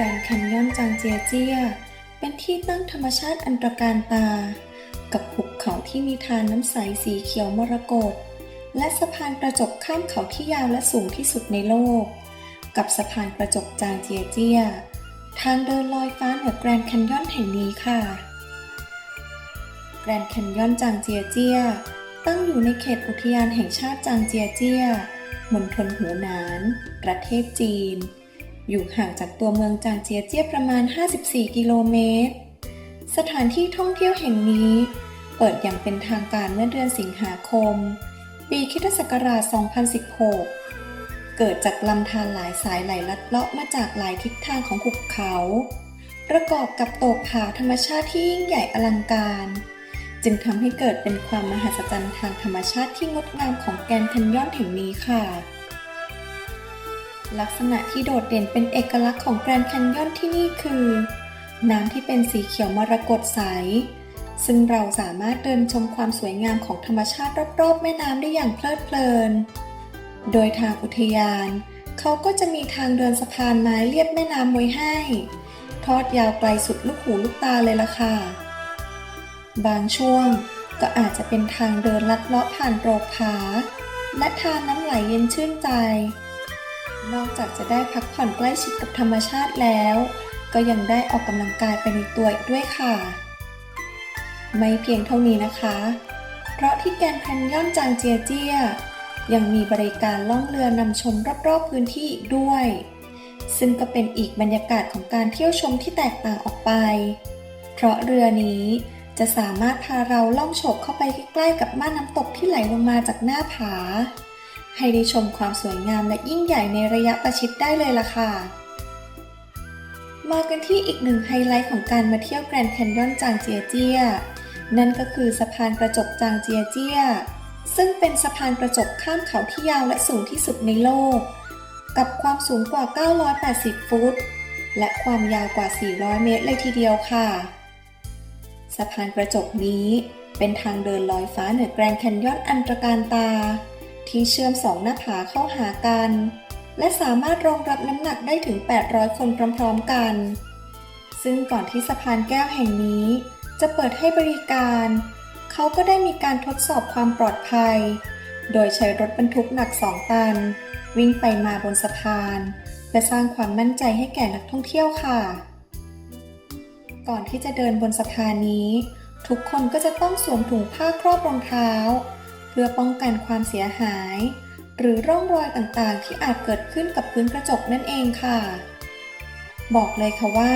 รนด์แคนยอนจางเจียเจีย เป็นที่ตั้งธรรมชาติอันตรการตา กับหุบเขาที่มีทานน้ำใสสีเขียวมรกต และสะพานกระจกข้ามเขาที่ยาวและสูงที่สุดในโลก กับสะพานกระจกจางเจียเจีย ทางเดินลอยฟ้าเหนือแกรนด์แคนยอนแห่งนี้ค่ะแกรนด์แคนยอนจางเจียเจีย ตั้งอยู่ในเขตอุทยานแห่งชาติจางเจียเจียมณฑลหูหนาน ประเทศจีน อยู่ห่างจากตัวเมืองจางเจียเจียประมาณ 54 กิโลเมตร สถานที่ท่องเที่ยวแห่งนี้เปิดอย่างเป็นทางการเมื่อเดือนสิงหาคม ปีคิศักราช 2016 เกิดจากลำธารหลายสายไหลลัดเลาะมาจากหลายทิศทางของหุบเขา ประกอบกับโตกผาธรรมชาติที่ยิ่งใหญ่อลังการ จึงทำให้เกิดเป็นความมหัศจรรย์ทางธรรมชาติที่งดงามของแกนด์แคนยอนแห่งนี้ค่ะ ลักษณะที่โดดเด่นเป็นเอกลักษณ์ของแกรนด์แคนยอนที่นี่คือ น้ำที่เป็นสีเขียวมรกตใส ซึ่งเราสามารถเดินชมความสวยงามของธรรมชาติรอบๆ แม่น้ำได้อย่างเพลิดเพลิน โดยทางอุทยาน เขาก็จะมีทางเดินสะพานไม้เลียบแม่น้ำไว้ให้ ทอดยาวไกลสุดลูกหูลูกตาเลยล่ะค่ะ บางช่วงก็อาจจะเป็นทางเดินลัดเลาะผ่านโรกผาและทานน้ำไหลเย็นชื่นใจ นอกจากจะได้พักผ่อนใกล้ชิดกับธรรมชาติแล้ว ก็ยังได้ออกกำลังกายไปในตัวอีกด้วยค่ะ ไม่เพียงเท่านี้นะคะ เพราะที่แกนแคนยอนจางเจียเจีย ยังมีบริการล่องเรือนำชมรอบๆพื้นที่อีกด้วย ซึ่งก็เป็นอีกบรรยากาศของการเที่ยวชมที่แตกต่างออกไป เพราะเรือนี้จะสามารถพาเราล่องโฉบเข้าไปใกล้ๆกับม่านน้ำตกที่ไหลลงมาจากหน้าผา ให้ได้ชมความสวยงามและยิ่งใหญ่ในระยะประชิดได้เลยล่ะค่ะ มากันที่อีกหนึ่งไฮไลท์ของการมาเที่ยวแกรนด์แคนยอนจางเจียเจีย นั่นก็คือสะพานกระจกจางเจียเจีย ซึ่งเป็นสะพานกระจกข้ามเขาที่ยาวและสูงที่สุดในโลก กับความสูงกว่า 980 ฟุต และความยาวกว่า 400 เมตรเลยทีเดียวค่ะ สะพานกระจกนี้เป็นทางเดินลอยฟ้าเหนือแกรนด์แคนยอนอันตรการตา ที่เชื่อมสองหน้าผาเข้าหากัน และสามารถรองรับน้ำหนักได้ถึง 800 คนพร้อมๆกัน ซึ่งก่อนที่สะพานแก้วแห่งนี้ จะเปิดให้บริการ เขาก็ได้มีการทดสอบความปลอดภัย โดยใช้รถบรรทุกหนัก 2 ตัน วิ่งไปมาบนสะพานเพื่อสร้างความมั่นใจให้แก่นักท่องเที่ยวค่ะ ก่อนที่จะเดินบนสะพานนี้ ทุกคนก็จะต้องสวมถุงผ้าครอบรองเท้า พื่อป้องกันความเสียหาย หรือร่องรอยต่างๆ ที่อาจเกิดขึ้นกับพื้นกระจกนั่นเองค่ะ บอกเลยค่ะว่า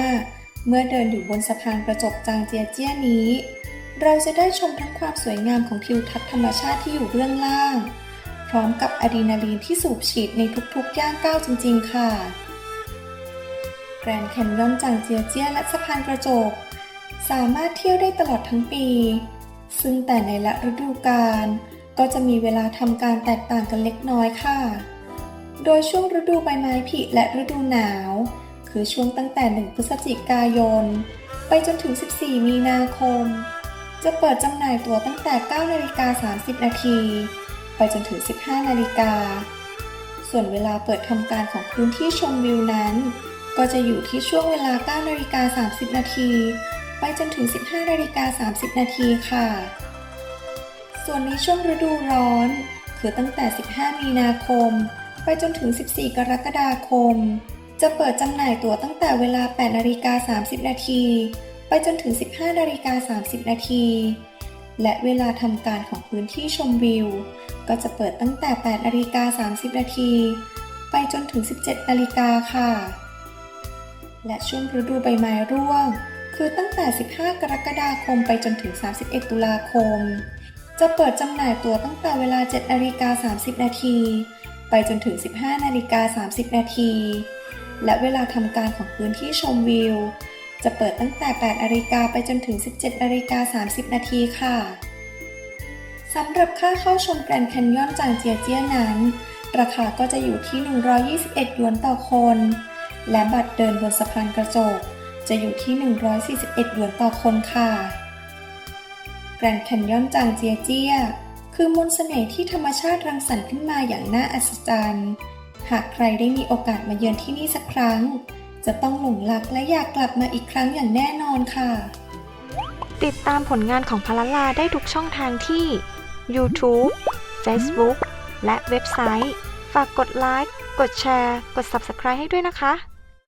เมื่อเดินอยู่บนสะพานกระจกจางเจียเจี้ยนี้ เราจะได้ชมทั้งความสวยงามของทิวทัศน์ธรรมชาติที่อยู่เบื้องล่าง พร้อมกับอะดรีนาลีนที่สูบฉีดในทุกๆย่างก้าวจริง ๆ ค่ะแกรนด์แคนยอนจางเจียเจี้ยและสะพานกระจก สามารถเที่ยวได้ตลอดทั้งปี ซึ่งแต่ในละฤดูกาล ก็จะมีเวลาทำการแตกต่างกันเล็กน้อยค่ะ โดยช่วงฤดูใบไม้ผลิและฤดูหนาว คือช่วงตั้งแต่ 1 พฤศจิกายน ไปจนถึง 14 มีนาคม จะเปิดจำหน่ายตั๋วตั้งแต่ 9 นาฬิกา 30 นาที ไปจนถึง 15 นาฬิกา ส่วนเวลาเปิดทำการของพื้นที่ชมวิวนั้น ก็จะอยู่ที่ช่วงเวลา 9 นาฬิกา 30 นาที ไปจนถึง 15 นาฬิกา 30 นาทีค่ะ ส่วนในช่วงฤดูร้อน คือตั้งแต่ 15 มีนาคม ไปจนถึง 14 กรกฎาคม จะเปิดจำหน่ายตั๋วตั้งแต่เวลา 8 นาฬิกา 30 นาที ไปจนถึง 15 นาฬิกา 30 นาที และเวลาทำการของพื้นที่ชมวิว ก็จะเปิดตั้งแต่ 8 นาฬิกา 30 นาที ไปจนถึง 17 นาฬิกาค่ะ และช่วงฤดูใบไม้ร่วง คือตั้งแต่ 15 กรกฎาคม ไปจนถึง 31 ตุลาคม จะเปิดจำหน่ายตั๋วตั้งแต่เวลา 7 นาฬิกา 30 นาที ไปจนถึง 15 นาฬิกา 30 นาที และเวลาทำการของพื้นที่ชมวิว จะเปิดตั้งแต่ 8 นาฬิกาไปจนถึง 17 นาฬิกา 30 นาทีค่ะ สำหรับค่าเข้าชมแกรนด์แคนยอนจางเจียเจี้ยนั้น ราคาก็จะอยู่ที่ 121 หยวนต่อคน และบัตรเดินบนสะพานกระจก จะอยู่ที่ 141 หยวนต่อคนค่ะ กรนด์แคนยอนจางเจียเจีย คือมนต์เสน่ห์ที่ธรรมชาติรังสรรค์ขึ้นมาอย่างน่าอัศจรรย์ หากใครได้มีโอกาสมาเยือนที่นี่สักครั้ง จะต้องหลงรักและอยากกลับมาอีกครั้งอย่างแน่นอนค่ะ ติดตามผลงานของพลลาได้ทุกช่องทางที่ YouTube Facebook และเว็บไซต์ ฝากกดไลค์ กดแชร์ กด Subscribe ให้ด้วยนะคะ